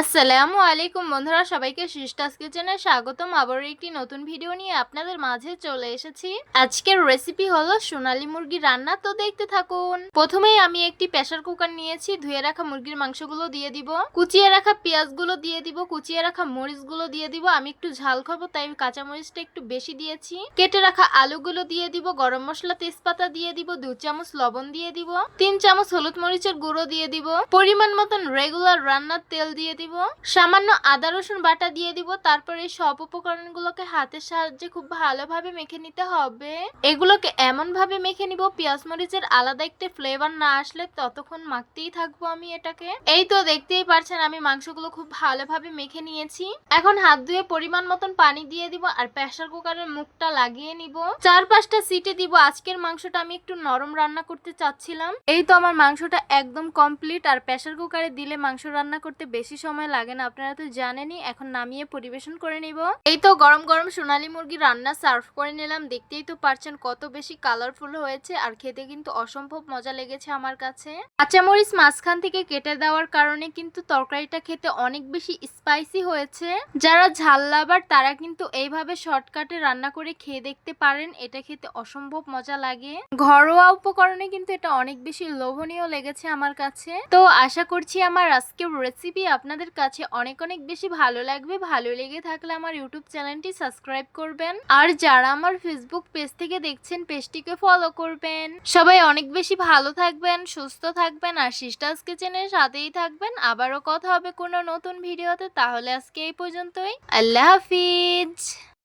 আসসালামু আলাইকুম বন্ধুরা, সবাইকে সিস্টাস কিচেনে স্বাগতম। আবার একটি নতুন ভিডিও নিয়ে আপনাদের মাঝে চলে এসেছি। আজকের রেসিপি হলো সোনালি মুরগি রান্না, তো দেখতে থাকুন। প্রথমেই আমি একটি প্রেসার কুকার নিয়েছি, ধুয়ে রাখা মুরগির মাংসগুলো দিয়ে দিব। কুচিয়ে রাখা পেঁয়াজগুলো দিয়ে দিব, কুচিয়ে রাখা মরিচগুলো দিয়ে দিব। আমি একটু ঝাল খাব, তাই কাঁচা মরিচটা একটু বেশি দিয়েছি। কেটে রাখা আলুগুলো দিয়ে দিব, গরম মশলা তেজপাতা দিয়ে দিব, দু চামচ লবণ দিয়ে দিব, তিন চামচ হলুদ মরিচের গুঁড়ো দিয়ে দিব। পরিমাণ মতন রেগুলার রান্নার তেল দিয়ে দিব। সামান্য আদা, রসুন বাটা দিয়ে দিব। তারপরে এই সব উপকরণগুলোকে হাতের সাহায্যে খুব ভালোভাবে মেখে নিতে হবে। এগুলোকে এমন ভাবে মেখে নিব, পেঁয়াজ মরিচের আলাদা একটা ফ্লেভার না আসলে ততক্ষণ মাখতেই থাকব আমি এটাকে। এই তো দেখতেই পারছেন, আমি মাংসগুলো খুব ভালোভাবে মেখে নিয়েছি। এখন হাত ধুয়ে পরিমাণ মতন পানি দিয়ে দিব আর প্রেসার কুকারের মুখটা লাগিয়ে নিব। চার পাঁচটা সিটে দিব। আজকের মাংসটা আমি একটু নরম রান্না করতে চাচ্ছিলাম। এই তো আমার মাংসটা একদম কমপ্লিট আর প্রেসার কুকারে দিলে মাংস রান্না করতে বেশি সময় লাগে না। আপনারা তো জানেনই, এখন নামিয়ে পরিবেশন করে নিব। এই তো গরম গরম সোনালী মুরগি রান্না সার্ভ করে নিলাম। দেখতেই তো পারছেন কত বেশি কালারফুল হয়েছে আর খেতে কিন্তু অসম্ভব মজা লেগেছে আমার কাছে। কাঁচামরিচ মাঝখান থেকে কেটে দেওয়ার কারণে কিন্তু তরকারিটা খেতে অনেক বেশি স্পাইসি হয়েছে। যারা ঝাল লাভার, তারা কিন্তু এইভাবে শর্টকাটে রান্না করে খেয়ে দেখতে পারেন। এটা খেতে অসম্ভব মজা লাগে। ঘরোয়া উপকরণে কিন্তু এটা অনেক বেশি লোভনীয় লেগেছে আমার কাছে। তো আশা করছি আমার আজকের রেসিপি আপনাদের কাছে অনেক অনেক বেশি ভালো লাগবে, ভালো লেগে থাকলে আমার ইউটিউব চ্যানেলটি সাবস্ক্রাইব করবেন। আর যারা আমার ফেসবুক পেজ থেকে দেখছেন, পেজটিকে ফলো করবেন। সবাই অনেক বেশি ভালো থাকবেন, সুস্থ থাকবেন, আর সিস্টার্স কিচেনের সাথেই থাকবেন। আবারও কথা হবে কোনো নতুন ভিডিওতে, তাহলে আজকে এই পর্যন্তই। আল্লাহ হাফিজ!